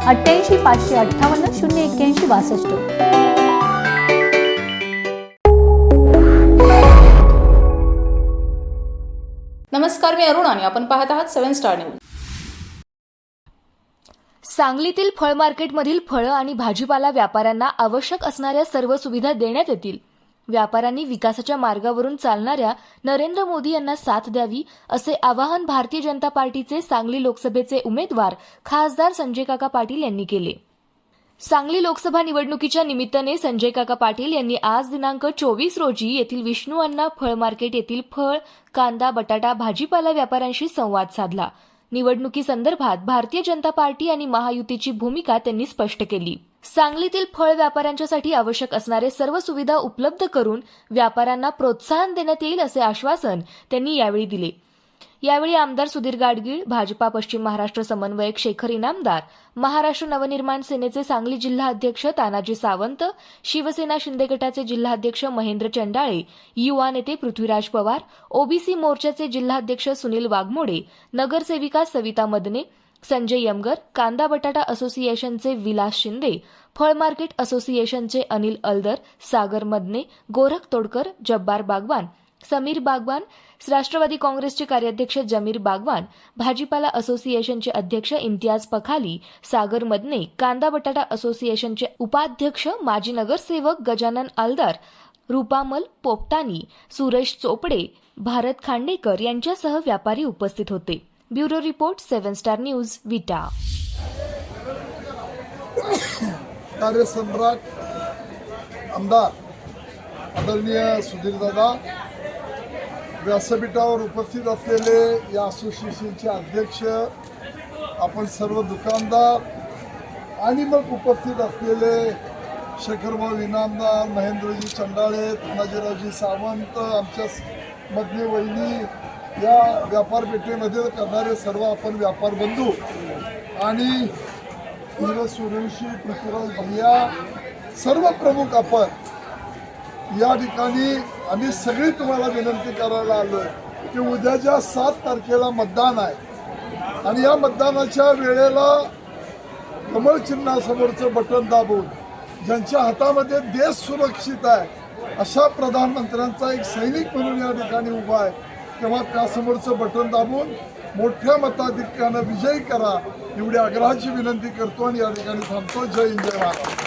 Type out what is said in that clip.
अठ्ठ्याऐंशी पाचशे अठ्ठावन्न शून्य एक्क्याऐंशी बासष्ट. नमस्कार मी अरुण आणि आपण पाहत आहात सेव्हन स्टार न्यूज. सांगलीतील फळ मार्केटमधील फळं आणि भाजीपाला व्यापाऱ्यांना आवश्यक असणाऱ्या सर्व सुविधा देण्यात येतील. व्यापाऱ्यांनी विकासाच्या मार्गावरून चालणाऱ्या नरेंद्र मोदी यांना साथ द्यावी असे आवाहन भारतीय जनता पार्टीचे सांगली लोकसभेचे उमेदवार खासदार संजय काका पाटील यांनी केले. सांगली लोकसभा निवडणुकीच्या निमित्ताने संजय काका पाटील यांनी आज दिनांक चोवीस रोजी येथील विष्णू अण्णा फळ मार्केट येथील फळ कांदा बटाटा भाजीपाला व्यापाऱ्यांशी संवाद साधला. निवडणुकीसंदर्भात भारतीय जनता पार्टी आणि महायुतीची भूमिका त्यांनी स्पष्ट केली. सांगलीतील फळ व्यापाऱ्यांच्यासाठी आवश्यक असणारे सर्व सुविधा उपलब्ध करून व्यापाऱ्यांना प्रोत्साहन देण्यात येईल असे आश्वासन त्यांनी यावेळी दिले. यावेळी आमदार सुधीर गाडगीळ भाजपा पश्चिम महाराष्ट्र समन्वयक शेखर इनामदार महाराष्ट्र नवनिर्माण सेनेचे सांगली जिल्हा अध्यक्ष तानाजी सावंत शिवसेना शिंदे गटाचे जिल्हाध्यक्ष महेंद्र चंडाळे युवा नेते पृथ्वीराज पवार ओबीसी मोर्चाचे जिल्हाध्यक्ष सुनील वाघमोडे नगरसेविका सविता मदने संजय यमगर कांदा बटाटा असोसिएशनचे विलास शिंदे फळ मार्केट असोसिएशनचे अनिल अल्दर सागर मदने गोरख तोडकर जब्बार बागवान समीर बागवान राष्ट्रवादी काँग्रेसचे कार्याध्यक्ष जमीर बागवान भाजीपाला असोसिएशनचे अध्यक्ष इम्तियाज पखाली सागर मदने कांदा बटाटा असोसिएशनचे उपाध्यक्ष माजी नगरसेवक गजानन आलदार रुपामल पोपटानी सुरेश चोपडे भारत खांडेकर यांच्यासह व्यापारी उपस्थित होते. Bureau report seven star news Vita. कार्यसम्राट आमदार आदरणीय सुधीरदादा व्यासपीठावर उपस्थित असलेले या असोसिएशनचे अध्यक्ष आपण सर्व दुकानदार आणि मग उपस्थित असलेले शेखरभाऊ इनामदार महेंद्रजी चंडाळे तानाजीरावजी सावंत आमच्या मधली वहिनी या व्यापारपेठेमध्ये करणारे सर्व आपण व्यापार बंधू आणि नीरज सूर्यवंशी पृथ्वीराज भैया सर्व प्रमुख आपण या ठिकाणी आम्ही सगळी तुम्हाला विनंती करायला आलो की उद्याच्या सात तारखेला मतदान आहे. आणि या मतदानाच्या वेळेला कमळ चिन्हासमोरचं बटन दाबून ज्यांच्या हातामध्ये देश सुरक्षित आहे अशा प्रधानमंत्र्यांचा एक सैनिक म्हणून या ठिकाणी उभा आहे. तेव्हा त्यासमोरचं बटन दाबून मोठ्या मताधिक्यानं विजयी करा. एवढी आग्रहाची विनंती करतो आणि या ठिकाणी थांबतो. जय हिंद जय महाराज